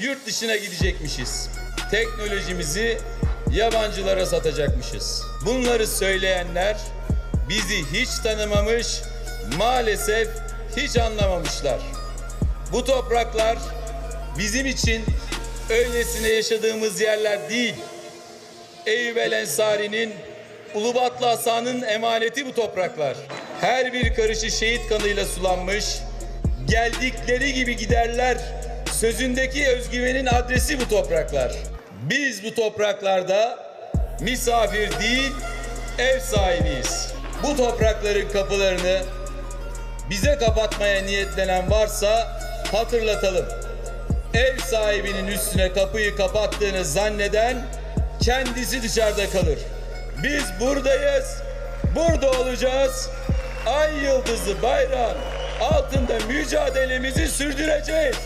yurt dışına gidecekmişiz. Teknolojimizi yabancılara satacakmışız. Bunları söyleyenler bizi hiç tanımamış, maalesef hiç anlamamışlar. Bu topraklar bizim için öylesine yaşadığımız yerler değil. Eyüp El Ensari'nin Ulubatlı Hasan'ın emaneti bu topraklar. Her bir karışı şehit kanıyla sulanmış, geldikleri gibi giderler. Sözündeki özgüvenin adresi bu topraklar. Biz bu topraklarda misafir değil, ev sahibiyiz. Bu toprakların kapılarını bize kapatmaya niyetlenen varsa hatırlatalım. Ev sahibinin üstüne kapıyı kapattığını zanneden kendisi dışarıda kalır. Biz buradayız, burada olacağız. Ay yıldızı bayrağın altında mücadelemizi sürdüreceğiz.